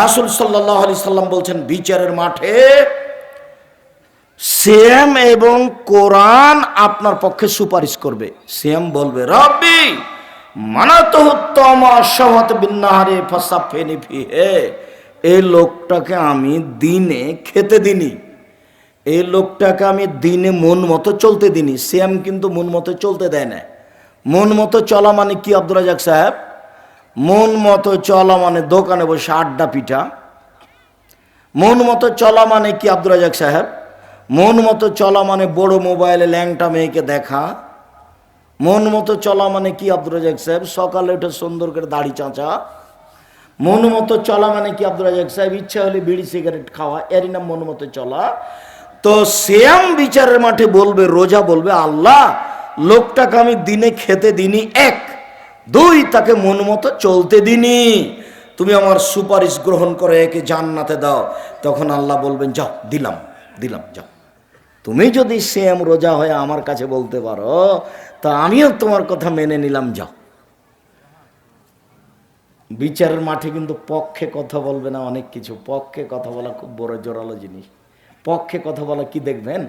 রাসুল সাল্লাহ আলি সাল্লাম বলছেন, বিচারের মাঠে সিএম এবং কোরআন আপনার পক্ষে সুপারিশ করবে। সিএম বলবে, রব্বি এই লোকটাকে আমি দিনে খেতে দিনি। এই লোকটাকে আমি দিনে মন মতো চলতে দিনি। সিএম কিন্তু মন মতো চলতে দেয় না। মন মতো চলা মানে কি আব্দুল রাজাক সাহেব? মন মতো চলা মানে দোকানে বসে আড্ডা পিঠা। মন মতো চলা মানে কি আব্দুল রাজাক সাহেব? মন মতো চলা মানে বড় মোবাইলে ল্যাংটা মেয়েকে দেখা। মন মতো চলা মানে কি আব্দুল রাজাক সাহেব? সকালে উঠে সুন্দর করে দাড়ি চাঁচা। মন মতো চলা মানে কি আব্দুল রাজাক সাহেব? ইচ্ছা হলে বিড়ি, সিগারেট খাওয়া। এরই নাম মন মতো চলা। তো শ্যাম বিচারের মাঠে বলবে, রোজা বলবে, আল্লাহ, লোকটাকে আমি দিনে খেতে দিনি এক। দুই তাকে মন মতো চলতে দিনি। তুমি আমার সুপারিশ গ্রহণ করে একে জান্নাতে দাও। তখন আল্লাহ বলবেন, যাও, দিলাম দিলাম, যাও। তুমি যদি সেম রোজা হয়ে আমার কাছে বলতে পারো, তা আমিও তোমার কথা মেনে নিলাম, যাও। বিচারের মাঠে কিন্তু পক্ষে কথা বলবে না অনেক কিছু। পক্ষে কথা বলা খুব বড় জোরালো জিনিস। পক্ষে কথা বলা কি দেখবেন?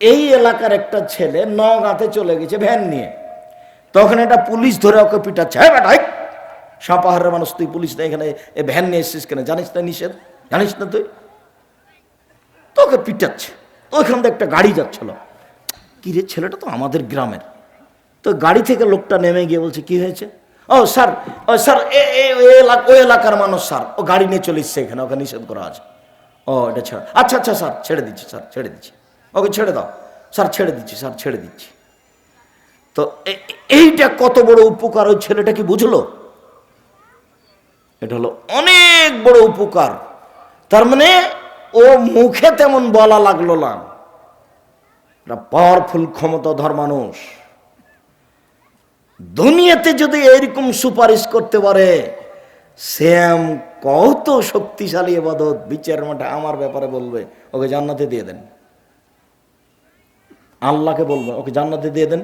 এই এলাকার একটা ছেলে নগাঁতে চলে গেছে ভ্যান নিয়ে। তখন একটা পুলিশ ধরে ওকে পিটাচ্ছে। হ্যাঁ বেটা সাপাহারের মানুষ, তুই পুলিশ না এখানে এ ভ্যান নিয়ে এসেছিস কেন? জানিস না নিষেধ? জানিস না তুই? তোকে পিটাচ্ছে। ওইখান থেকে একটা গাড়ি যাচ্ছিল। কি রে, ছেলেটা তো আমাদের গ্রামের। তো গাড়ি থেকে লোকটা নেমে গিয়ে বলছে, কি হয়েছে? ও স্যার ও স্যার, এ ওই এলাকার মানুষ স্যার। ও গাড়ি নিয়ে চলে এসছে এখানে, ওকে নিষেধ করা আছে। ও, এটা ছেড়ে আচ্ছা আচ্ছা স্যার, ছেড়ে দিচ্ছি, স্যার, ছেড়ে দিচ্ছি। ওকে ছেড়ে দাও। স্যার, ছেড়ে দিচ্ছি, স্যার, ছেড়ে দিচ্ছি। তো এইটা কত বড় উপকার, ওই ছেলেটা কি বুঝলো? এটা হলো অনেক বড় উপকার। তার মানে ও মুখে তেমন বলা লাগল না। এটা পাওয়ারফুল ক্ষমতাধর মানুষ। দুনিয়াতে যদি এইরকম সুপারিশ করতে পারে, শ্যাম কত শক্তিশালী এবাদত, বিচার মাঠে আমার ব্যাপারে বলবে, ওকে জান্নাতে দিয়ে দেন। আল্লাহকে বলবে, ওকে জান্নাতে দিয়ে দেন।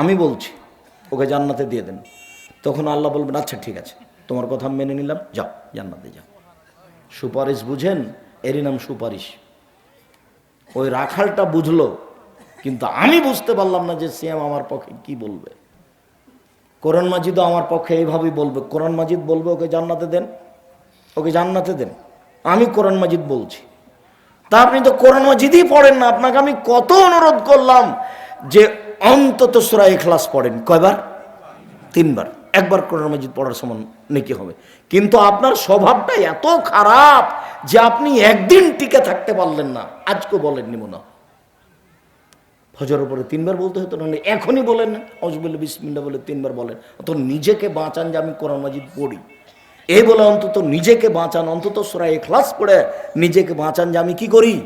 আমি বলছি, ওকে জান্নাতে দিয়ে দেন। তখন আল্লাহ বলবেন আচ্ছা ঠিক আছে, তোমার কথা মেনে নিলাম, যাও, জান্নাতে যাও। সুপারিশ বুঝেন, এরই নাম সুপারিশ। ওই রাখালটা বুঝলো, কিন্তু আমি বুঝতে পারলাম না যে সিএম আমার পক্ষে কি বলবে। কোরআন মাজিদও আমার পক্ষে এইভাবেই বলবে, কোরআন মাজিদ বলবে, ওকে জান্নাতে দেন, ওকে জান্নাতে দেন। আমি কোরআন মাজিদ বলছি। তা আপনি তো কোরআন মাজিদই পড়েন না, আপনাকে আমি কত অনুরোধ করলাম যে অন্তত সুরা এখলাস পড়েন। কয়বার? তিনবার। একবার কোরআন মজিদ পড়ার সমান নাকি হবে। কিন্তু আপনার স্বভাবটা এত খারাপ যে আপনি একদিন টিকে থাকতে পারলেন না। আজকে বলেননি মনে। ফজরের পরে তিনবার বলতে হতো না এখনই বলেন। অজবুল্লা বিসমিল্লা বলে তিনবার বলেন। অত নিজেকে বাঁচান যে আমি কোরআন মাজিদ পড়ি। এই বলে অন্তত নিজেকে বাঁচান। অন্তত সোরা এখলাস পড়ে নিজেকে বাঁচান যে আমি কি করি?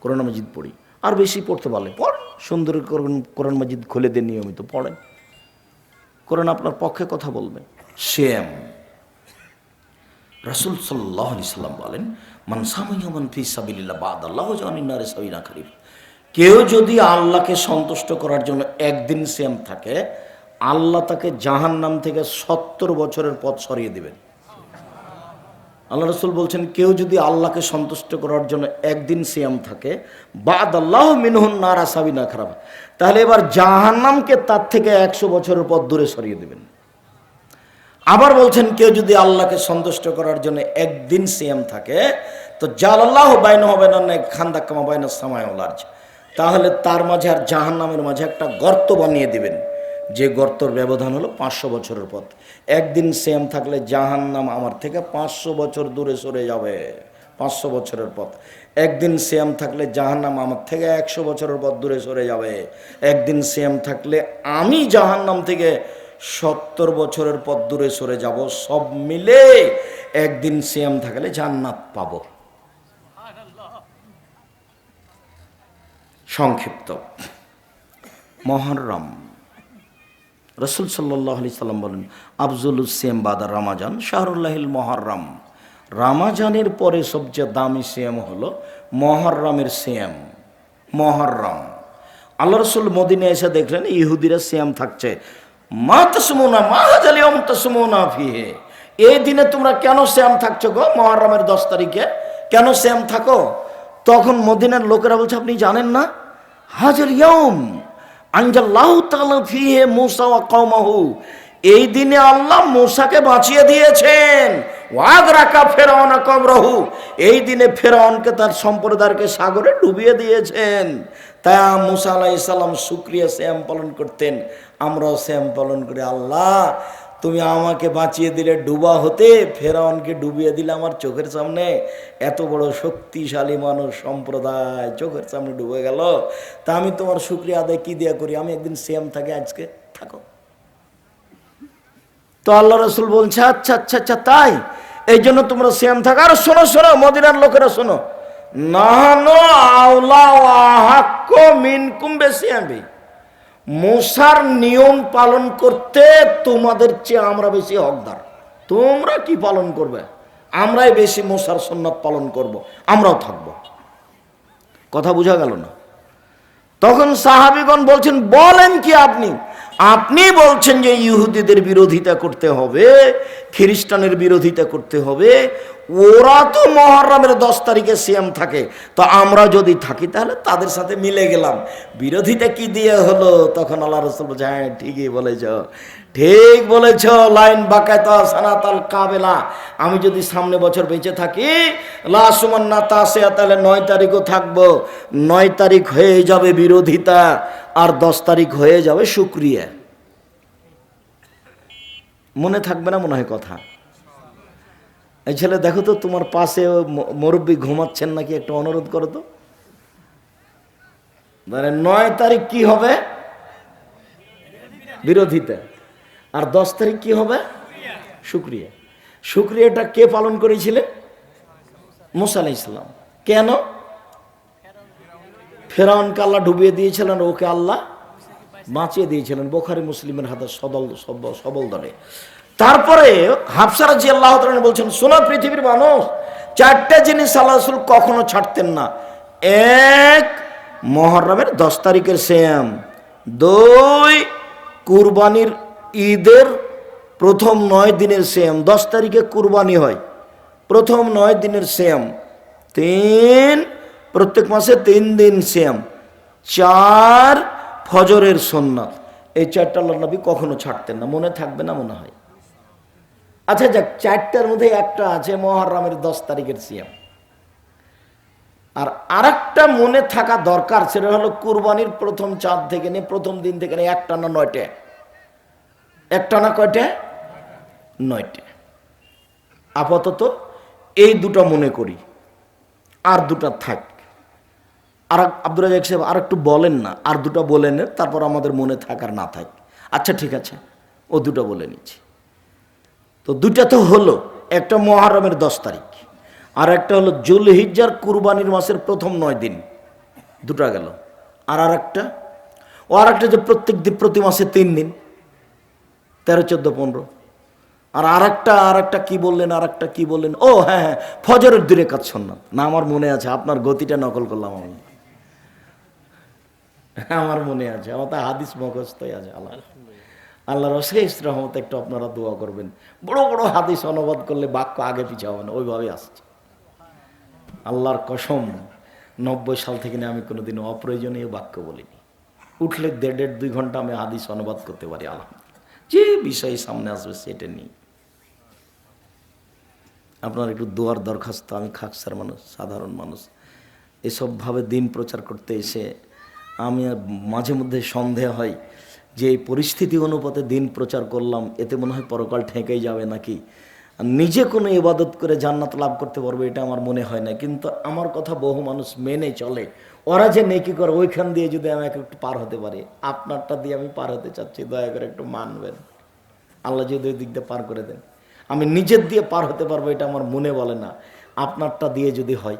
কোরআন মাজিদ পড়ি। আর বেশি পড়তে পারলে পড়। সুন্দর কোরআন কোরআন মাজিদ খুলে দেন নিয়মিত, পড়েন। কোরআন আপনার পক্ষে কথা বলবে। শ্যাম রাসুল সাল্লাহ সাল্লাম বলেন মানসামান ফি সাবিল্লা বাদ আল্লাহ জানিনারে সাবিনা খারিফ। কেউ যদি আল্লাহকে সন্তুষ্ট করার জন্য একদিন শ্যাম থাকে, আল্লাহ তাকে জাহান নাম থেকে সত্তর বছরের পথ সরিয়ে দিবেন। আল্লাহ রসুল বলছেন, কেউ যদি আল্লাহকে সন্তুষ্ট করার জন্য একদিন সিয়াম থাকে বাদ আল্লাহ মিনহুন নারা সাবিনা খারাপ। তাহলে এবার জাহান্নামকে তার থেকে একশো বছরের পথ দূরে সরিয়ে দেবেন। আবার বলছেন, কেউ যদি আল্লাহকে সন্তুষ্ট করার জন্য একদিন সিয়াম থাকে, তো জাল আল্লাহ বাইন হবে না খান্দা কামা বাইনা সামায় তাহলে তার মাঝে আর জাহান্নামের মাঝে একটা গর্ত বানিয়ে দিবেন। যে গর্তর ব্যবধান হলো পাঁচশো বছরের পথ। একদিন সেম থাকলে জাহান্নাম আমার থেকে পাঁচশো বছর দূরে সরে যাবে। পাঁচশো বছরের পথ। একদিন সেম থাকলে জাহান্নাম আমার থেকে একশো বছরের পথ দূরে সরে যাবে। একদিন সেম থাকলে আমি জাহান্নাম থেকে সত্তর বছরের পথ দূরে সরে যাব। সব মিলে একদিন সেম থাকলে জান্নাত পাবো। সংক্ষিপ্ত। মহরম। রসুল সাল্লাহ আলি সাল্লাম বলেন, আফজুল সিয়াম বাদা রামাজান শাহরুল্লাহিল মহরম। রামাজানের পরে সবচেয়ে দামি সিয়াম হলো মহরমের সিয়াম, মহরম। আল্লাহ রসুল মদিনে এসে দেখলেন, ইহুদিরা সিয়াম থাকছে। মা তসমোনা, মা হাজালি অম তসমোনা ফিহে। এই দিনে তোমরা কেন শ্যাম থাকছো গো? মহারামের দশ তারিখে কেন শ্যাম থাকো? তখন মদিনার লোকেরা বলছে, আপনি জানেন না? হাজার ইয়ম আনজাল্লাহ তাআলা ফিহে মুসা ওয়া এই দিনে আল্লাহ মুসাকে বাঁচিয়ে দিয়েছেন। ওয়াগ রাখা ফেরাউনা কবরহু, এই দিনে ফেরাউনকে তার সম্প্রদায়কে সাগরে ডুবিয়ে দিয়েছেন। তাই মুসা আলাইহিস সালাম শুক্রিয়া শ্যাম পালন করতেন। আমরাও শ্যাম পালন করে। আল্লাহ তুমি আমাকে বাঁচিয়ে দিলে ডুবা হতে, ফেরাউনকে ডুবিয়ে দিলে আমার চোখের সামনে। এত বড় শক্তিশালী মানুষ সম্প্রদায় চোখের সামনে ডুবে গেল। তা আমি তোমার শুক্রিয়া আদায় কি দিয়া করি? আমি একদিন সেম থাকে, আজকে থাকো। তো আল্লাহ রসুল বলছে আচ্ছা আচ্ছা আচ্ছা তাই? এই জন্য তোমরা সেম থাকো। আর শোনো শোনো, মদিনার লোকেরা শোনো। নাহানো আওলা মিনকুম বেশি আমি মশার নিয়ম পালন করতে তোমাদের চেয়ে আমরা বেশি হকদার। তোমরা কি পালন করবে? আমরাই বেশি মশার সন্ন্যত পালন করব। আমরাও থাকব। কথা বোঝা গেল না? তখন সাহাবিগণ বলছেন, বলেন কি আপনি? আপনি বলছেন যে ইহুদিদের বিরোধিতা করতে হবে, খ্রিস্টানের বিরোধিতা করতে হবে, ওরা তো মহরমের দশ তারিখে সিএম থাকে। তো আমরা যদি থাকি, তাহলে তাদের সাথে মিলে গেলাম। বিরোধিতা কি দিয়ে হলো? তখন আল্লাহ রসুল বলছে হ্যাঁ ঠিকই বলেছ। ঠিক বলেছ, লাইন বাকায়তা সানাতাল কাবেলা। আমি যদি সামনে বছর বেঁচে থাকি লাসুমান না তাহলে নয় তারিখও থাকব। নয় তারিখ হয়ে যাবে বিরোধিতা। আর দশ তারিখ হয়ে যাবে শুক্রিয়া। মনে থাকবে না মনে হয় কথা। এই ছেলে, দেখো তো তোমার পাশে মুরব্বি ঘুমাচ্ছেন নাকি একটু অনুরোধ করো তো। মানে নয় তারিখ কি হবে? বিরোধিতা। আর দশ তারিখ কি হবে? শুক্রিয়া। শুক্রিয়াটা কে পালন করেছিলেন মুসা আলাহ ইসলাম কেন? ফেরাউনকে আল্লাহ ডুবিয়ে দিয়েছিলেন, ওকে আল্লাহ বাঁচিয়ে দিয়েছিলেন। বোখারি মুসলিমের হাতে সদল সব- সবল দলে তারপরে হাফসারা জি আল্লাহ বলছেন সোনা পৃথিবীর মানুষ, চারটে জিনিস আল্লাহ কখনো ছাড়তেন না। এক, মহরমের দশ তারিখের শ্যাম দুই, কুরবানির ঈদের প্রথম নয় দিনের শ্যাম দশ তারিখে কুরবানি হয়, প্রথম নয় দিনের শ্যাম তিন প্রত্যেক মাসে তিন দিন শ্যাম চার ফজরের সন্ন্যাত এই চারটা আল্লাহ নবী কখনো ছাড়তেন না, মনে থাকবে না, মনে হয়। আচ্ছা যাক, চারটার মধ্যে একটা আছে মহারামের দশ তারিখের সিয়াম। আর আরেকটা মনে থাকা দরকার, সেটা হলো কুরবানির প্রথম চাঁদ থেকে নিয়ে প্রথম দিন থেকে নিয়ে একটা না নয়টা? একটা না কয়টা? নয়টা। আপাতত এই দুটো মনে করি, আর দুটা থাক। আর আব্দুল রাজাক সাহেব আর একটু বলেন না, আর দুটো বলেন তারপর আমাদের মনে থাকার না থাক। আচ্ছা ঠিক আছে, ও দুটো বলে নিচ্ছি। তো দুটা তো হলো, একটা মহারমের দশ তারিখ, আর একটা হলো জুল হিজ্জার কুরবানির মাসের প্রথম নয় দিন। দুটা গেল। আর আর একটা ও আর একটা যে প্রত্যেক দিন, প্রতি মাসে তিন দিন, তেরো, চোদ্দ, পনেরো। আর আর একটা আর একটা কী বললেন আর একটা কী বললেন? ও হ্যাঁ হ্যাঁ ফজরের দূরে কাজ সন্ন্যাত না, আমার মনে আছে, আপনার গতিটা নকল করলাম আমি। আমার মনে আছে, আমার তো হাদিস মুখস্থই আছে, আল্লাহ। আল্লাহর অশেষ রহমত একটু আপনারা দোয়া করবেন। বড় বড় হাদিস অনুবাদ করলে বাক্য আগে পিছা হবে না ওইভাবে আসছে। আল্লাহর কসম, নব্বই সাল থেকে আমি কোনোদিন অপ্রয়োজনীয় বাক্য বলিনি। উঠলে দেড় দেড় দুই ঘণ্টা আমি হাদিস অনুবাদ করতে পারি, আলহামদুলিল্লাহ। যে বিষয় সামনে আসবে সেটা নিয়ে। আপনার একটু দোয়ার দরখাস্ত, আমি খাকসার মানুষ, সাধারণ মানুষ। এসবভাবে দিন প্রচার করতে এসে আমি মাঝে মধ্যে সন্দেহ হয় যে এই পরিস্থিতি অনুপাতে দিন প্রচার করলাম, এতে মনে হয় পরকাল ঠেকেই যাবে নাকি? নিজে কোনো ইবাদত করে জান্নাত লাভ করতে পারব, এটা আমার মনে হয় না। কিন্তু আমার কথা বহু মানুষ মেনে চলে। ওরা যে নেকি করে, ওইখান দিয়ে যদি আমি একটু পার হতে পারি, আপনারটা দিয়ে আমি পার হতে চাচ্ছি, দয়া করে একটু মানবেন। আল্লাহ যদি ওই দিক দিয়ে পার করে দেন। আমি নিজের দিয়ে পার হতে পারব, এটা আমার মনে বলে না। আপনারটা দিয়ে যদি হয়,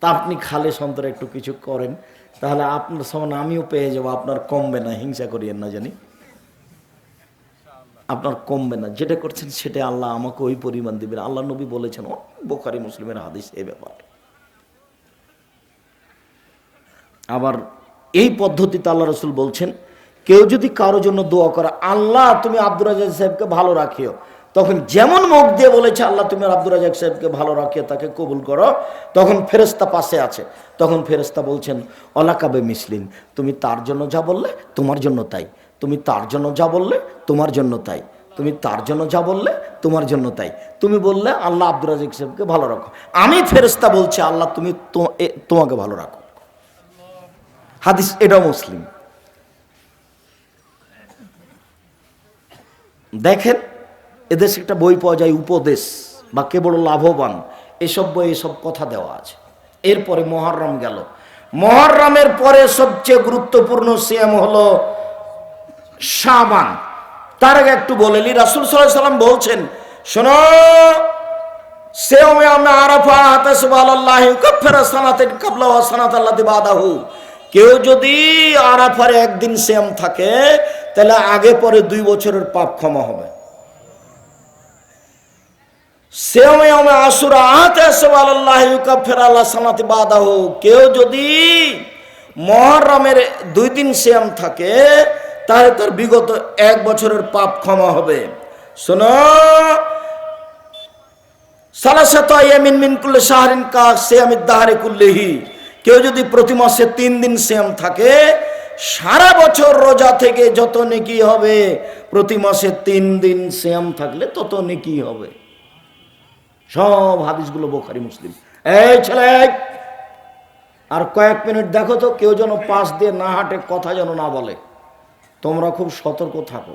তা আপনি খালে সন্তরে একটু কিছু করেন। তাহলে আপনার সমান আমিও পেয়ে যাব, আপনার কমবে না, হিংসা করিয়েন না জানি। আপনার কমবে না, যেটা করছেন সেটা আল্লাহ আমাকে ওই পরিমাণ দিবেন। আল্লাহ নবী বলেছেন ও বোখারি মুসলিমের হাদিস এ ব্যাপার। আবার এই পদ্ধতিতে আল্লাহ রসুল বলছেন, কেউ যদি কারও জন্য দোয়া করে, আল্লাহ তুমি আব্দুর রাজা সাহেবকে ভালো রাখিও। তখন যেমন মুখ দিয়ে বলেছে, আল্লাহ তুমি আব্দুর রাজাক সাহেবকে ভালো রাখিয়ে তাকে কবুল করো। তখন ফেরেস্তা পাশে আছে। তখন ফেরেস্তা বলছেন, অলাকাবে মিসলিন, তুমি তার জন্য যা বললে তোমার জন্য তাই। তুমি তার জন্য যা বললে তোমার জন্য তাই। তুমি তার জন্য যা বললে তোমার জন্য তাই। তুমি বললে আল্লাহ আব্দুর রাজাক সাহেবকে ভালো রাখো। আমি ফেরেস্তা বলছি, আল্লাহ তুমি তোমাকে ভালো রাখো। হাদিস, এটাও মুসলিম। দেখেন এদেশে একটা বই পাওয়া যায়, উপদেশ, বা কে বড় লাভবান। এসব বই এসব কথা দেওয়া আছে। এরপরে মহরম গেল। মহরমের পরে সবচেয়ে গুরুত্বপূর্ণ সিএম হলো শাবান। তার আগে একটু বলেলি রাসুল সাল্লাহ সাল্লাম বলছেন, শোনো আরাফা কাবলা সানাত আল্লাতি বাদাহু। কেউ যদি আরাফার একদিন সেম থাকে, তাহলে আগে পরে দুই বছরের পাপ ক্ষমা হবে সেওমে আমি আসুরা হাতে সুবহানাল্লাহি কাফারা আল্লাহ সানাতি বাদাহু কেউ যদি মহরমের দুই দিন সেম থাকে, তাহলে তার বিগত এক বছরের পাপ ক্ষমা হবে। শোনো, সালাসাত ইয়ামিন মিন কুল্লি শাহরিন কা সিয়ামিদ দাহারে কুল্লিহি। কেউ যদি প্রতি মাসে তিন দিন সিয়াম থাকে, সারা বছর রোজা থেকে যত নেকি হবে, প্রতি মাসে তিন দিন সিয়াম থাকলে তত নেকি হবে। সব হাদিসগুলো বোখারি, মুসলিম। এই ছেলে, আর কয়েক মিনিট দেখো তো, কেউ যেন পাশ দিয়ে না হাঁটে, কথা যেন না বলে। তোমরা খুব সতর্ক থাকো।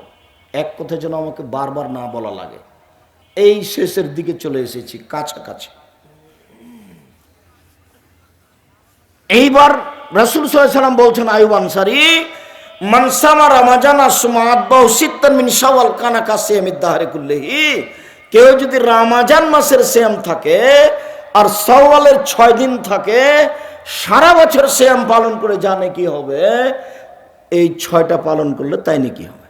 এক কথা যেন আমাকে বারবার না বলা লাগে। এই শেষের দিকে চলে এসেছি, কাছাকাছি। এইবার রাসুল সাল্লাম বলছেন, আয়ুব আনসারি মানসামা রামাজান আসমাত বাউসিত্তান মিন শাওয়াল কানাকা সিয়ামিদ দাহারে কুল্লিহি। কেউ যদি রামাজান মাসের শ্যাম থাকে আর সওয়ালের ছয় দিন থাকে, সারা বছর সিয়াম পালন করে জানে কি হবে? এই ছয়টা পালন করলে তাই নাকি হবে?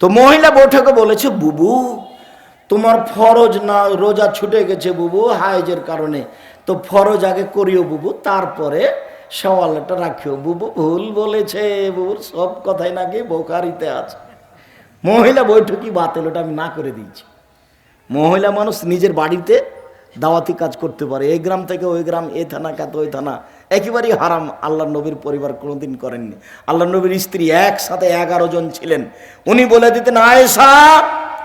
তো মহিলা বৈঠকে বলেছে, বুবু, তোমার ফরজ না, রোজা ছুটে গেছে বুবু হাইজের কারণে। তো ফরজ আগে করিও বুবু, তারপরে সওয়ালটা রাখিও। বুবু ভুল বলেছে, বুবুর সব কথাই নাকি বোকারিতে আছে। মহিলা বৈঠকই বাতিল, ওটা আমি না করে দিয়েছি। মহিলা মানুষ নিজের বাড়িতে দাওয়াতি কাজ করতে পারে। এই গ্রাম থেকে ওই গ্রাম, এ থানা কাত, ওই থানা। একেবারেই হারাম আল্লাহ নবীর পরিবার কোনোদিন করেননি। আল্লাহ নবীর স্ত্রী একসাথে এগারো জন ছিলেন। উনি বলে দিতেন, আয়েশা,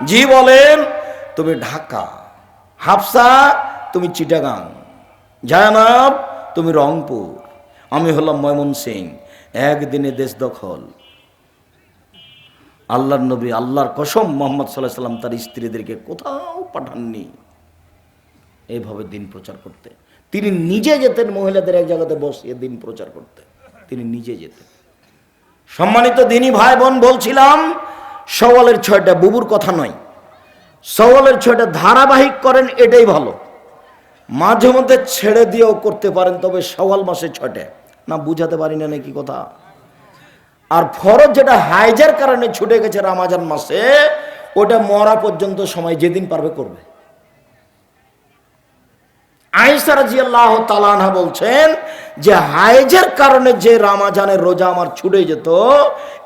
জি বলেন, তুমি ঢাকা, হাফসা, তুমি চিটাগাং, জানাব, তুমি রংপুর। আমি হলাম ময়মন সিং একদিনে দেশ দখল আল্লাহর নবী, আল্লাহর কসম মোহাম্মদ সাল্লাহ সাল্লাম তার স্ত্রীদেরকে কোথাও পাঠাননি। এইভাবে দিন প্রচার করতে। তিনি নিজে যেতেন মহিলাদের এক জায়গাতে বসিয়ে দিন প্রচার করতে। তিনি নিজে যেতেন। সম্মানিত দিনী ভাই বোন বলছিলাম, সওয়ালের ছয়টা বুবুর কথা নয়। সওয়ালের ছয়টা ধারাবাহিক করেন, এটাই ভালো। মাঝে মধ্যে ছেড়ে দিয়েও করতে পারেন, তবে সওয়াল মাসে ছয়টা। না, বুঝাতে পারি না নাকি কথা? আর ফরজ যেটা হাইজার কারণে ছুটে গেছে রামাজান মাসে, ওটা মরা পর্যন্ত সময় যেদিন পারবে করবে। আয়েশা রাজিয়াল্লাহ তালানহা বলছেন যে হাইজের কারণে যে রামাজানের রোজা আমার ছুটে যেত,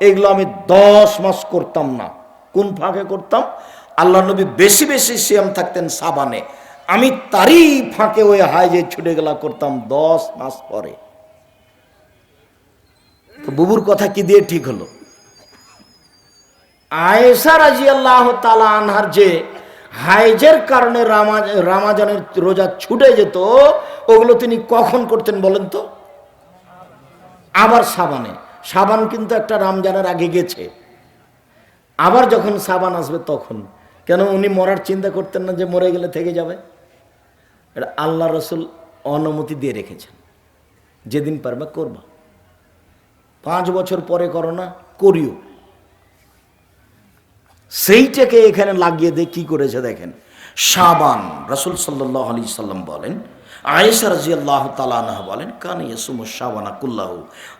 এগুলো আমি দশ মাস করতাম না। কোন ফাঁকে করতাম? আল্লাহ নবী বেশি বেশি সিয়াম থাকতেন সাবানে। আমি তারই ফাঁকে ওই হাইজে ছুটে গেলা করতাম দশ মাস পরে। তো বুবুর কথা কি দিয়ে ঠিক হলো? আয়েশা রাজি আল্লাহ তালা আনহার যে হাইজের কারণে রামা- রামাজানের রোজা ছুটে যেত, ওগুলো তিনি কখন করতেন বলেন তো? আবার সাবানে। সাবান কিন্তু একটা রামজানের আগে গেছে। আবার যখন সাবান আসবে তখন। কেন উনি মরার চিন্তা করতেন না যে মরে গেলে থেকে যাবে? এটা আল্লাহ রসুল অনুমতি দিয়ে রেখেছেন। যেদিন পারবে করবা। পাঁচ বছর পরে করো না করিও। সেইটাকে এখানে লাগিয়ে দিয়ে কি করেছে দেখেন? সাবান রসুল সাল্লাহ আলি সাল্লাম বলেন, আয়েশা রাজি আল্লাহ বলেন, কান ইয়াসুম সাবানা কুল্লাহ।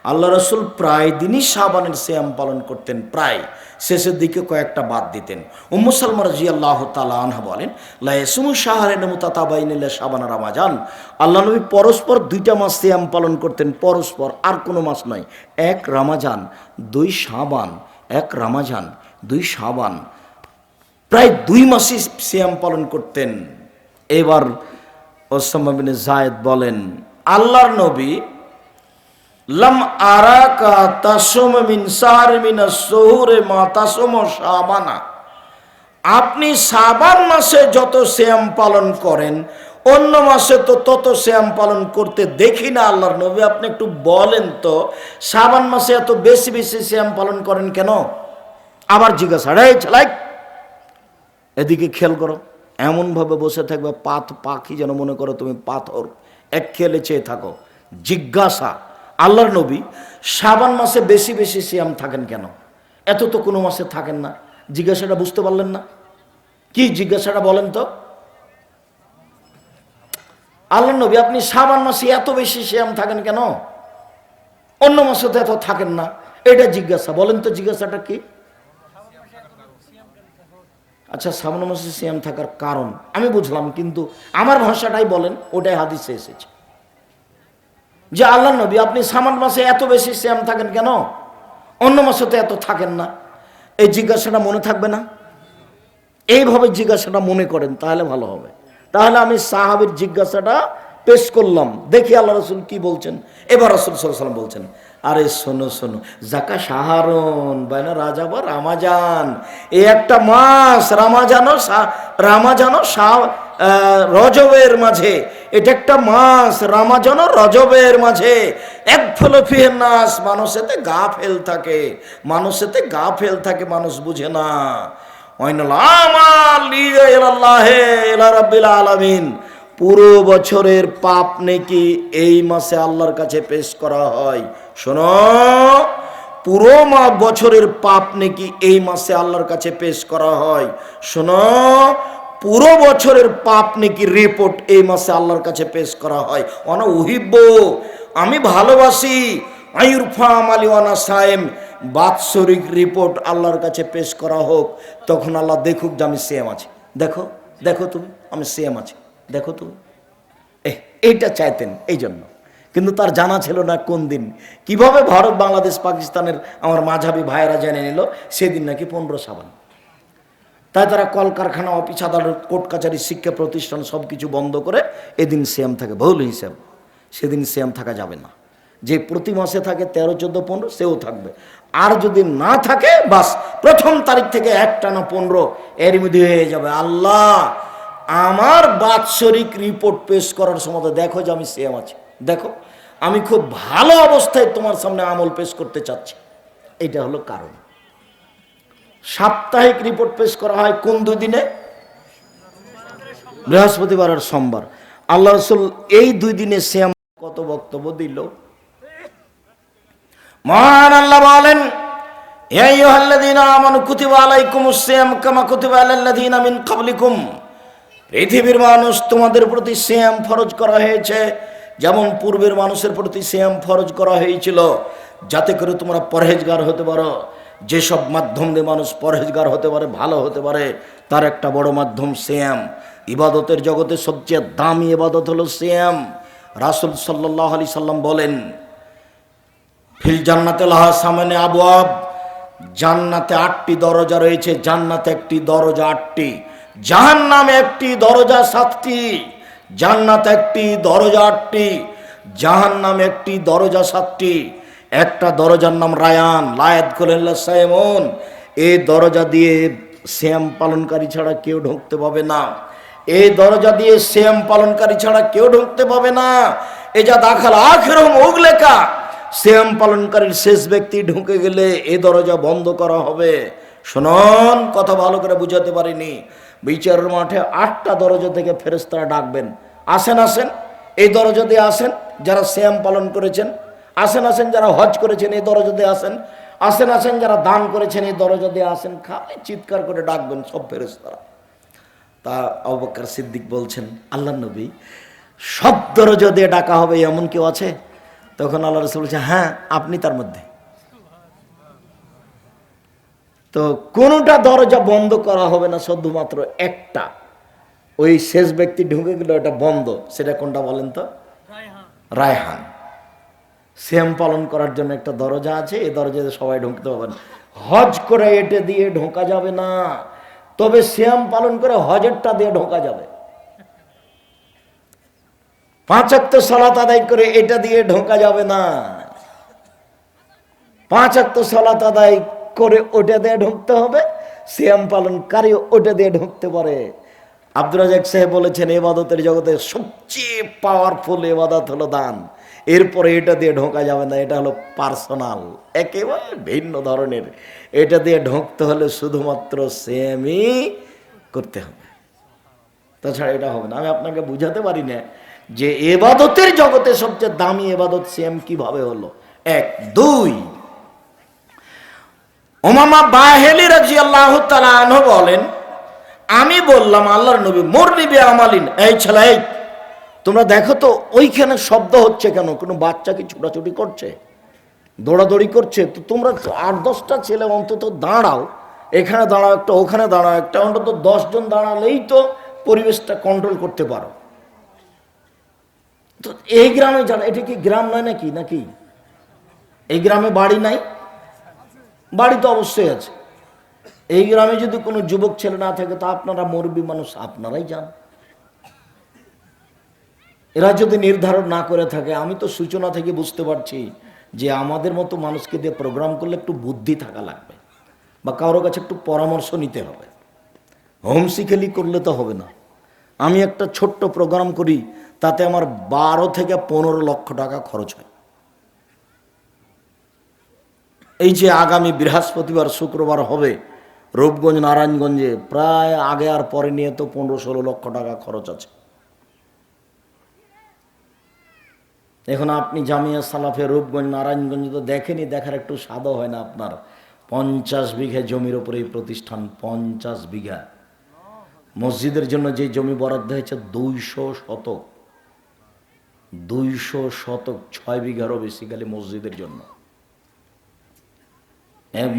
আল্লাহ রসুল প্রায় দিনই সাবানের শ্যাম পালন করতেন, প্রায়। শেষের দিকে কয়েকটা বাদ দিতেন। উম্মুসালমা রাজি আল্লাহ তালাহ বলেন লাইসুম শাহরেন মুতাতাবাইনিল্লা সাবানা রামাজান। আল্লাহ নবী পরস্পর দুইটা মাস শ্যাম পালন করতেন, পরস্পর আর কোনো মাস নয়। এক রামাজান, দুই সাবান এক রামাজান, দুই সাবান প্রায় দুই মাসই সিয়াম পালন করতেন। এবার ওসামিন জায়দ বলেন, আল্লাহর নবী লাম আরাকা তাসম মিন মিনা সহুরে মা তাসম সাবানা আপনি সাবান মাসে যত শ্যাম পালন করেন, অন্য মাসে তো তত শ্যাম পালন করতে দেখি না আল্লাহর নবী। আপনি একটু বলেন তো সাবান মাসে এত বেশি বেশি শ্যাম পালন করেন কেন? আবার জিজ্ঞাসা রে চালাই এদিকে খেয়াল করো, এমনভাবে বসে থাকবে পাথ পাখি যেন মনে করো তুমি পাথর, এক খেলে চেয়ে থাকো। জিজ্ঞাসা আল্লাহর নবী সাবান মাসে বেশি বেশি সিয়াম থাকেন কেন? এত তো কোনো মাসে থাকেন না। জিজ্ঞাসাটা বুঝতে পারলেন না? কি জিজ্ঞাসাটা বলেন তো? আল্লাহ নবী, আপনি সাবান মাসে এত বেশি সিয়াম থাকেন কেন? অন্য মাসে তো এত থাকেন না। এটা জিজ্ঞাসা। বলেন তো জিজ্ঞাসাটা কি? আচ্ছা শ্রাবণ মাসে সিয়াম থাকার কারণ। আমি বুঝলাম, কিন্তু আমার ভাষাটাই বলেন, ওটাই হাদিসে এসেছে। যে আল্লাহ নবী, আপনি সামান মাসে এত বেশি শ্যাম থাকেন কেন? অন্য মাসে তো এত থাকেন না। এই জিজ্ঞাসাটা মনে থাকবে না? এইভাবে জিজ্ঞাসাটা মনে করেন, তাহলে ভালো হবে। তাহলে আমি সাহাবের জিজ্ঞাসাটা পেশ করলাম। দেখি আল্লাহ রসুল কি বলছেন। এবার রসুল সাল্লাম বলছেন, আরে শোনো শোনো জাকা সাহারন বাইনা রাজা বা রামাজান। এই একটা মাস রামাজানো রামাজানো রজবের মাঝে। এটা একটা মাস রামাজানো রজবের মাঝে। এক ফলফিহের নাস, মানুষেতে গা ফেল থাকে। মানুষেতে গা ফেল থাকে, মানুষ বুঝে না। আলামিন। পুরো বছরের পাপ নেকি এই মাসে আল্লাহর কাছে পেশ করা হয়। শোনো, পুরো মা বছরের পাপ নেকি এই মাসে আল্লাহর কাছে পেশ করা হয়। শোনো পুরো বছরের পাপ নাকি রিপোর্ট এই মাসে আল্লাহর কাছে পেশ করা হয়। অনা উহিব্য আমি ভালোবাসি। আয়ুরফাম আলিওয়ানা সায়েম, বাৎসরিক রিপোর্ট আল্লাহর কাছে পেশ করা হোক। তখন আল্লাহ দেখুক যে আমি সেম আছি। দেখো দেখো তুমি, আমি সেম আছি। দেখো তুমি। এইটা চাইতেন এই জন্য। কিন্তু তার জানা ছিল না কোন দিন। কীভাবে ভারত, বাংলাদেশ, পাকিস্তানের আমার মাঝাবি ভাইয়েরা জেনে নিল, সেদিন নাকি পনেরো সাবান। তাই তারা কলকারখানা, অফিস, আদালত, কোর্ট কাছারি শিক্ষা প্রতিষ্ঠান সব কিছু বন্ধ করে এদিন সেম থাকে। বহুল হিসাব। সেদিন সেম থাকা যাবে না। যে প্রতি মাসে থাকে তেরো, চোদ্দ, পনেরো, সেও থাকবে। আর যদি না থাকে, বাস প্রথম তারিখ থেকে একটা না পনেরো, এর মধ্যে হয়ে যাবে। আল্লাহ, আমার বাৎসরিক রিপোর্ট পেশ করার সময় দেখো যে আমি সেম আছি। দেখো, আমি খুব ভালো অবস্থায় তোমার সামনে আমল পেশ করতে চাচ্ছি। এটা হলো কারণ। সাপ্তাহিক রিপোর্ট পেশ করা হয় কোন দুই দিনে বৃহস্পতিবার আর সোমবার। আল্লাহ রসুল এই দুই দিনে শ্যাম কত বক্তব্য দিল? মহান আল্লাহ বলেন পৃথিবীর মানুষ তোমাদের প্রতি শ্যাম ফরজ করা হয়েছে, যেমন পূর্বের মানুষের প্রতি শ্যাম ফরজ করা হয়েছিল। যাতে করে তোমরা পরহেজগার হতে পারো। যেসব মাধ্যম দিয়ে মানুষ পরহেজগার হতে পারে, ভালো হতে পারে, তার একটা বড় মাধ্যম শ্যাম ইবাদতের জগতে সবচেয়ে দামি ইবাদত হলো শ্যাম রাসুল সাল্লাহ আলি সাল্লাম বলেন, ফিল জান্নাতে লাহা সামনে আবু আব জান্নাতে আটটি দরজা রয়েছে, জান্নাতে একটি দরজা আটটি। জাহান নামে একটি দরজা সাতটি। জান্নাত একটি দরজা আটটি। জাহান নামে একটি দরজা সাতটি। একটা দরজার নাম রায়ান, লায়াত করেন সায়মন এই দরজা দিয়ে শ্যাম পালনকারী ছাড়া কেউ ঢুকতে পাবে না। এই দরজা দিয়ে শ্যাম পালনকারী ছাড়া কেউ ঢুকতে পাবে না। এ যা দাখাল আখেরম লেখা শ্যাম পালনকারীর শেষ ব্যক্তি ঢুকে গেলে এ দরজা বন্ধ করা হবে। শোনন, কথা ভালো করে বুঝাতে পারিনি। বিচারের মাঠে আটটা দরজা থেকে ফেরেস্তারা ডাকবেন। আসেন আসেন। এই দরজা দিয়ে আসেন। যারা শ্যাম পালন করেছেন আসেন আসেন যারা হজ করেছেন এই দরজা দিয়ে আসেন। আসেন আসেন যারা দান করেছেন এই দরজা দিয়ে আসেন। খালি চিৎকার করে ডাকবেন সব ফেরেস্তারা তা অবকার সিদ্দিক বলছেন আল্লাহ নবী সব দরজা দিয়ে ডাকা হবে এমন কেউ আছে? তখন আল্লাহ রসুল বলছে হ্যাঁ আপনি তার মধ্যে। তো কোনোটা দরজা বন্ধ করা হবে না শুধুমাত্র একটা। ওই শেষ ব্যক্তি ঢুকে গেল এটা বন্ধ। সেটা কোনটা বলেন তো? রায়হান। শ্যাম পালন করার জন্য একটা দরজা আছে, এই দরজাতে সবাই ঢুকতে পারবেন হজ করে এটে দিয়ে ঢোকা যাবে না। তবে শ্যাম পালন করে হজেরটা দিয়ে ঢোকা যাবে। পাঁচাত্ত সালাত আদায় করে এটা দিয়ে ঢোকা যাবে না। পাঁচাত্ত সালাত আদায় করে ওটা দিয়ে ঢুকতে হবে। শ্যাম পালনকারী ওটা দিয়ে ঢুকতে পারে। আব্দুল রাজাক সাহেব বলেছেন, এবাদতের জগতে সবচেয়ে পাওয়ারফুল এবাদত হলো দান। এরপরে এটা দিয়ে ঢোকা যাবে না, এটা হলো পার্সোনাল, একেবারে ভিন্ন ধরনের। এটা দিয়ে ঢুকতে হলে শুধুমাত্র সেমই করতে হবে। তাছাড়া এটা হবে না। আমি আপনাকে বুঝাতে পারি না যে এবাদতের জগতে সবচেয়ে দামি এবাদত সেম কীভাবে হলো? এক, দুই ওমামা বাহেলি রাজি আল্লাহ তালাহ বলেন, আমি বললাম, আল্লাহর নবী মোর নিবি আমালিন এই ছেলে, এই তোমরা দেখো তো, ওইখানে শব্দ হচ্ছে কেন? কোনো বাচ্চা কি ছোটাছুটি করছে? দৌড়াদৌড়ি করছে? তো তোমরা আট দশটা ছেলে অন্তত দাঁড়াও। এখানে দাঁড়াও একটা, ওখানে দাঁড়াও একটা, অন্তত দশজন দাঁড়ালেই তো পরিবেশটা কন্ট্রোল করতে পারো। তো এই গ্রামে জানা এটা কি গ্রাম নয় নাকি নাকি? এই গ্রামে বাড়ি নাই? বাড়ি তো অবশ্যই আছে। এই গ্রামে যদি কোনো যুবক ছেলে না থাকে, তা আপনারা মরবি মানুষ, আপনারাই যান এরা যদি নির্ধারণ না করে থাকে, আমি তো সূচনা থেকে বুঝতে পারছি যে আমাদের মতো মানুষকে দিয়ে প্রোগ্রাম করলে একটু বুদ্ধি থাকা লাগবে বা কারোর কাছে একটু পরামর্শ নিতে হবে। হোমসিকেলি করলে তো হবে না। আমি একটা ছোট্ট প্রোগ্রাম করি, তাতে আমার বারো থেকে পনেরো লক্ষ টাকা খরচ হয়। এই যে আগামী বৃহস্পতিবার, শুক্রবার হবে রূপগঞ্জ, নারায়ণগঞ্জে, প্রায় আগে আর পরে নিয়ে তো পনেরো ষোলো লক্ষ টাকা খরচ আছে। এখন আপনি জামিয়া সালাফে রূপগঞ্জ, নারায়ণগঞ্জ তো দেখেনি দেখার একটু স্বাদও হয় না আপনার। পঞ্চাশ বিঘা জমির ওপরে এই প্রতিষ্ঠান, পঞ্চাশ বিঘা। মসজিদের জন্য যে জমি বরাদ্দ হয়েছে দুইশো শতক। দুইশো শতক, ছয় বিঘারও বেশি গেলে মসজিদের জন্য।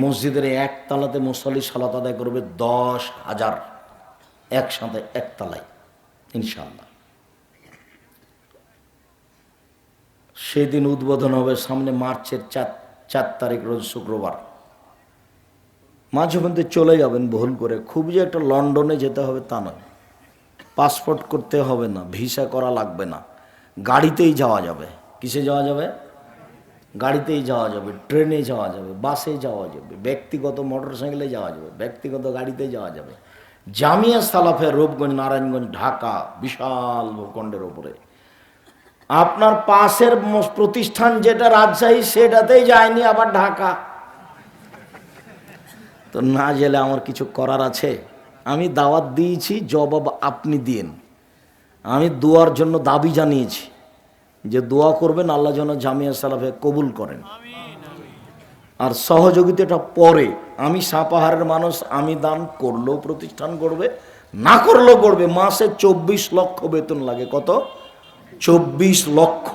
মসজিদের এক তালাতে মুসল্লি সালাত আদায় করবে দশ হাজার। একসাথে একতলায় ইনশাল্লাহ সেদিন উদ্বোধন হবে সামনে মার্চের চার চার তারিখ রোজ শুক্রবার। মাঝে মধ্যে চলে যাবেন ভুল করে। খুব যে একটা লন্ডনে যেতে হবে তা নয়। পাসপোর্ট করতে হবে না, ভিসা করা লাগবে না। গাড়িতেই যাওয়া যাবে। কিসে যাওয়া যাবে? গাড়িতেই যাওয়া যাবে, ট্রেনে যাওয়া যাবে, বাসে যাওয়া যাবে, ব্যক্তিগত মোটর সাইকেলে যাওয়া যাবে, ব্যক্তিগত গাড়িতে যাওয়া যাবে। জামিয়া সালাফে রূপগঞ্জ, নারায়ণগঞ্জ, ঢাকা, বিশাল ভূখণ্ডের ওপরে আপনার পাশের প্রতিষ্ঠান যেটা রাজশাহী, সেটাতেই যায়নি আবার ঢাকা। তো না গেলে আমার কিছু করার আছে। আমি দাওয়াত দিয়েছি, জবাব আপনি দিন আমি দোয়ার জন্য দাবি জানিয়েছি যে দোয়া করবেন, আল্লাহ যেন জামিয়া সালাফে কবুল করেন। আর সহযোগিতাটা পরে। আমি সাপাহারের মানুষ, আমি দান করলেও প্রতিষ্ঠান করবে না করলেও করবে মাসে চব্বিশ লক্ষ বেতন লাগে। কত? চব্বিশ লক্ষ।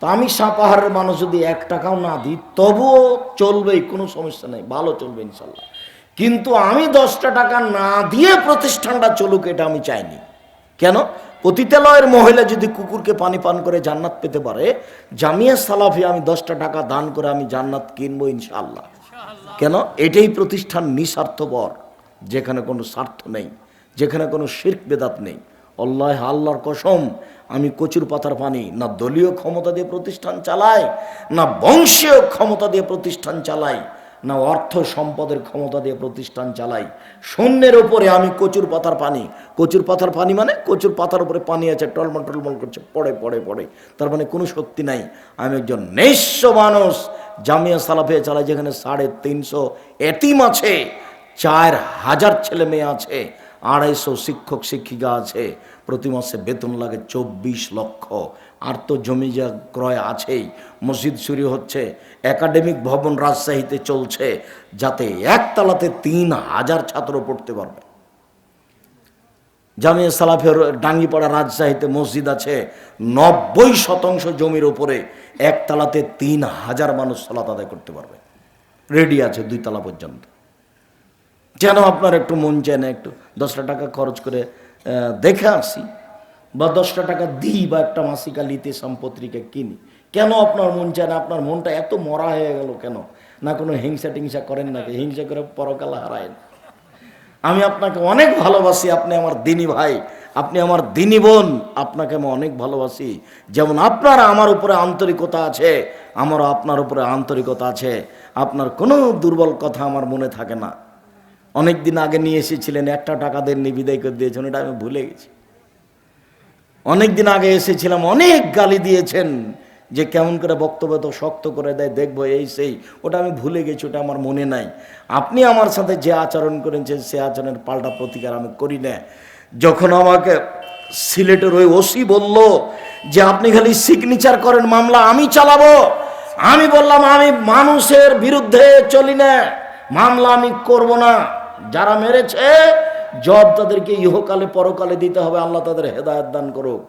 তা আমি সাপাহারের মানুষ যদি এক টাকাও না দিই, তবুও চলবেই কোনো সমস্যা নেই, ভালো চলবে ইনশাল্লাহ। কিন্তু আমি দশটা টাকা না দিয়ে প্রতিষ্ঠানটা চলুক, এটা আমি চাইনি। কেন? পতিতালয়ের মহিলা যদি কুকুরকে পানি পান করে জান্নাত পেতে পারে, জামিয়া সালাফি আমি দশটা টাকা দান করে আমি জান্নাত কিনবো ইনশাল্লাহ। কেন? এটাই প্রতিষ্ঠান নিঃস্বার্থপর, যেখানে কোনো স্বার্থ নেই, যেখানে কোনো শির্ক বেদাত নেই। আল্লাহ আল্লাহর কসম আমি কচুর পাতার পানি, না দলীয় ক্ষমতা দিয়ে প্রতিষ্ঠান চালাই, না বংশীয় ক্ষমতা দিয়ে প্রতিষ্ঠান চালাই, না অর্থ সম্পদের ক্ষমতা দিয়ে প্রতিষ্ঠান চালাই। শূন্যের ওপরে আমি কচুর পাতার পানি। কচুর পাতার পানি মানে কচুর পাতার উপরে পানি আছে, টলমল টলমল করছে, পড়ে পড়ে পড়ে। তার মানে কোনো শক্তি নাই। আমি একজন নিঃস্ব মানুষ, জামিয়া সালাফে চালাই, যেখানে সাড়ে তিনশো এতিম আছে, চার হাজার ছেলে মেয়ে আছে, আড়াইশো শিক্ষক, শিক্ষিকা আছে। প্রতি মাসে বেতন লাগে চব্বিশ লক্ষ। আর তো জমি যা ক্রয় আছেই। মসজিদ শুরু হচ্ছে, একাডেমিক ভবন রাজশাহীতে চলছে, যাতে একতলাতে তিন হাজার ছাত্র পড়তে পারবে। জামিয়া সালাফের ডাঙ্গিপাড়া রাজশাহীতে মসজিদ আছে, নব্বই শতাংশ জমির ওপরে একতলাতে তিন হাজার মানুষ সালাত আদায় করতে পারবে। রেডি আছে দুই তলা পর্যন্ত। যেন আপনার একটু মন চায় না, একটু দশটা টাকা খরচ করে দেখে আসি, বা দশটা টাকা দিই, বা একটা মাসিকা লিতে সম্পত্রিকা কিনি। কেন আপনার মন চায় না? আপনার মনটা এত মরা হয়ে গেল কেন? না কোনো হিংসা টিংসা করেন নাকি? হিংসা করে পরকাল হারায়েন। আমি আপনাকে অনেক ভালোবাসি, আপনি আমার দিনী ভাই, আপনি আমার দিনী বোন, আপনাকে আমি অনেক ভালোবাসি। যেমন আপনার আমার উপরে আন্তরিকতা আছে, আমারও আপনার উপরে আন্তরিকতা আছে। আপনার কোনো দুর্বল কথা আমার মনে থাকে না। অনেক দিন আগে নিয়ে এসেছিলেন, একটা টাকা দেননি, বিদায় করে দিয়েছেন এটা আমি ভুলে গেছি। অনেক দিন আগে এসেছিলাম, অনেক গালি দিয়েছেন, যে কেমন করে বক্তব্য তো শক্ত করে দেয়, দেখব এই সেই, ওটা আমি ভুলে গেছি, ওটা আমার মনে নাই। আপনি আমার সাথে যে আচরণ করেছেন, সে আচরণের পাল্টা প্রতিকার আমি করি না। যখন আমাকে সিলেটের ওই ওসি বলল যে, আপনি খালি সিগনেচার করেন মামলা, আমি চালাবো। আমি বললাম, আমি মানুষের বিরুদ্ধে চলি না, মামলা আমি করব না। যারা মেরেছে, জব তাদেরকে ইহকালে, পরকালে দিতে হবে, আল্লাহ তাদের হেদায়ত দান করুক।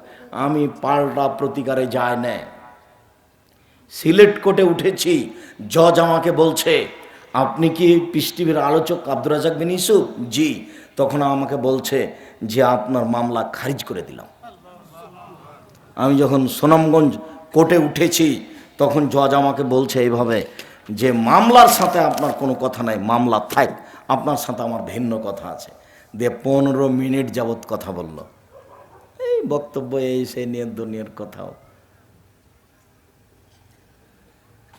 আমি পাল্টা প্রতিকারে যায় না। সিলেট কোর্টে উঠেছি, জজ আমাকে বলছে, আপনি কি পিস টিভির আলোচক আব্দুর রাজাক বিন ইসুফ জি। তখন আমাকে বলছে যে, আপনার মামলা খারিজ করে দিলাম। আমি যখন সোনামগঞ্জ কোর্টে উঠেছি, তখন জজ আমাকে বলছে এইভাবে যে, মামলার সাথে আপনার কোনো কথা নাই, মামলা থাক। আপনার সাথে আমার ভিন্ন কথা আছে। দিয়ে পনেরো মিনিট যাবৎ কথা বলল। এই বক্তব্য এই, সেই নিয়ে দুনিয়ার কথাও।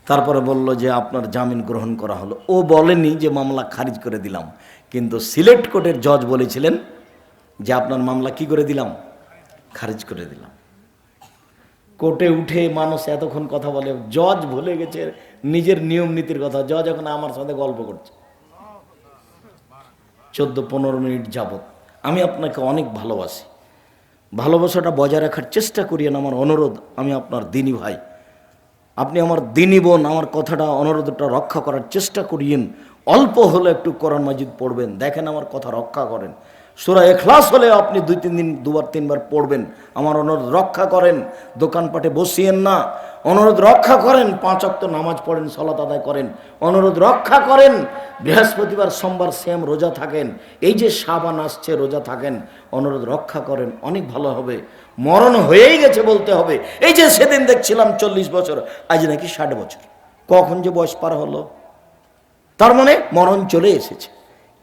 তারপরে বলল যে আপনার জামিন গ্রহণ করা হলো। ও বলেনি যে মামলা খারিজ করে দিলাম। কিন্তু সিলেট কোর্টের জজ বলেছিলেন যে আপনার মামলা কি করে দিলাম? খারিজ করে দিলাম। কোর্টে উঠে মানুষ এতক্ষণ কথা বলে, জজ ভুলে গেছে নিজের নিয়ম নীতির কথা। জজ এখন আমার সাথে গল্প করছে। চোদ্দ পনেরো মিনিট যাবত আমি আপনাকে অনেক ভালোবাসি। ভালোবাসাটা বজায় রাখার চেষ্টা করিয়েন আমার অনুরোধ, আমি আপনার দিনী ভাই। আপনি আমার দিনী বোন, আমার কথাটা, অনুরোধটা রক্ষা করার চেষ্টা করিয়েন। অল্প হলে একটু কোরআন মাজিদ পড়বেন, দেখেন আমার কথা রক্ষা করেন। সুরা এখলাস হলে আপনি দুই, তিন দিন, দুবার, তিনবার পড়বেন। আমার অনুরোধ, রক্ষা করেন, দোকানপাটে বসিয়েন না। অনুরোধ, রক্ষা করেন, পাঁচ অক্ত নামাজ পড়েন, সলাত আদায় করেন। অনুরোধ, রক্ষা করেন, বৃহস্পতিবার, সোমবার শ্যাম রোজা থাকেন। এই যে সাবান আসছে, রোজা থাকেন, অনুরোধ, রক্ষা করেন, অনেক ভালো হবে। মরণ হয়েই গেছে বলতে হবে। এই যে সেদিন দেখছিলাম চল্লিশ বছর, আজ নাকি ষাট বছর। কখন যে বয়স পার হলো? তার মানে মরণ চলে এসেছে।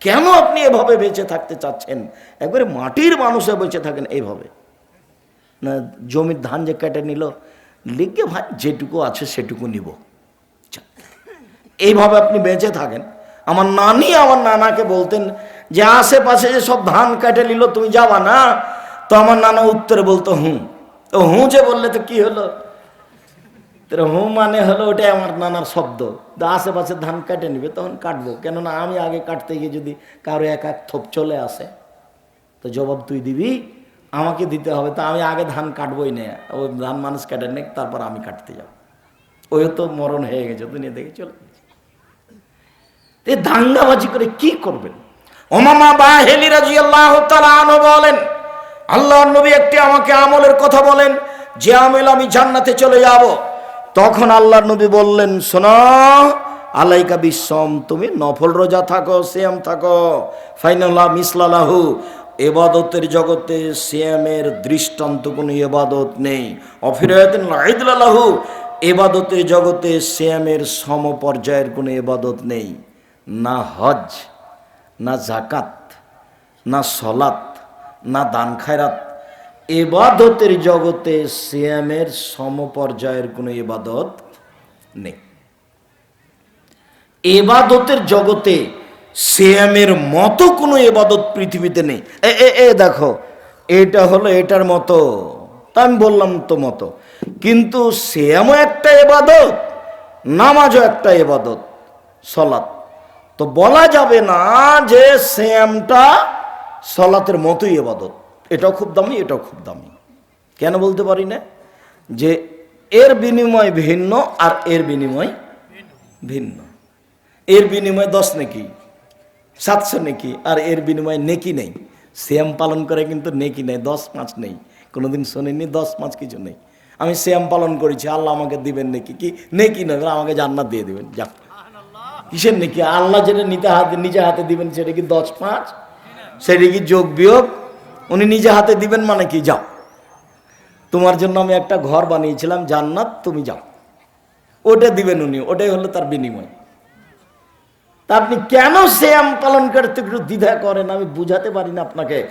কেন আপনি এভাবে বেঁচে থাকতে চাচ্ছেন? একবারে মাটির মানুষে বেঁচে থাকেন এইভাবে। না, জমির ধান যে কেটে নিল, লিখে ভাই, যেটুকু আছে সেটুকু নিব। এইভাবে আপনি বেঁচে থাকেন। আমার নানি আমার নানাকে বলতেন যে, আশেপাশে যে সব ধান কেটে নিল, তুমি যাবা না? তো আমার নানা উত্তরে বলতো, হুঁ। তো হুঁ যে বললে তো কি হলো? তো হু মানে হলো ওটাই আমার নানার শব্দ। তো আশেপাশে ধান কাটে নিবে, তখন কাটবো। কেননা আমি আগে কাটতে গিয়ে যদি কারও এক এক থোপ চলে আসে, তো জবাব তুই দিবি, আমাকে দিতে হবে। তো আমি আগে ধান কাটবোই না। ওই ধান মানুষ কেটে নেই তারপর আমি কাটতে যাব। ওই তো মরণ হয়ে গেছে দুনিয়া দেখে চলে গেছে। এই দাঙ্গাবাজি করে কি করবেন? ওমামা বা হেলি রাজি আল্লাহ বলেন আল্লাহ নবী একটি আমাকে আমলের কথা বলেন, যে আমল আমি জান্নাতে চলে যাব। তখন আল্লাহর নবী বললেন, শোনো, আলাইকা বিশ্বম তুমি নফল রোজা থাকো, সিয়াম থাকো ফাইনাল্লাহ মিসলালাহু, এবাদতের জগতে সিয়ামের দৃষ্টান্ত কোনো এবাদত নেই। অফিরায়তিন লাইদুল্লাহু, এবাদতের জগতে সিয়ামের সমপর্যায়ের কোনো এবাদত নেই। না হজ, না জাকাত না সলাত না দান খায়রাত এবাদতের জগতে সিয়ামের সমপর্যায়ের কোনো এবাদত নেই। এবাদতের জগতে সিয়ামের মতো কোনো এবাদত পৃথিবীতে নেই। এ এ দেখো, এটা হলো এটার মতো, তা আমি বললাম তো মতো। কিন্তু সিয়ামও একটা এবাদত নামাজও একটা এবাদত সলাৎ। তো বলা যাবে না যে শ্যামটা সলাতের মতোই এবাদত এটাও খুব দামি, এটাও খুব দামি। কেন বলতে পারি না? যে এর বিনিময় ভিন্ন আর এর বিনিময় ভিন্ন। এর বিনিময় দশ নেকি, সাতশো নেকি আর এর বিনিময়ে নেকি নেই। শ্যাম পালন করে কিন্তু নেকি নেই, দশ পাঁচ নেই। কোনোদিন শোনেনি, দশ পাঁচ কিছু নেই। আমি শ্যাম পালন করেছি, আল্লাহ আমাকে দিবেন নেকি কি? নেকি নয় আমাকে জান্নাত দিয়ে দিবেন যাক কিসের নাকি? আল্লাহ যেটা নিতে হাতে নিজে হাতে দিবেন, সেটা কি দশ পাঁচ সেটা কি যোগ বিয়োগ? উনি নিজে হাতে দিবেন মানে কি, যাও। তোমার জন্য আমি একটা ঘর বানিয়েছিলাম, জান্নাত, তুমি যাও। ওটা দিবেন উনি, ওটাই হলো তার বিনিময়। তা আপনি কেন শ্যাম পালন করতে একটু দ্বিধা করেন? আমি বুঝাতে পারি না আপনাকে।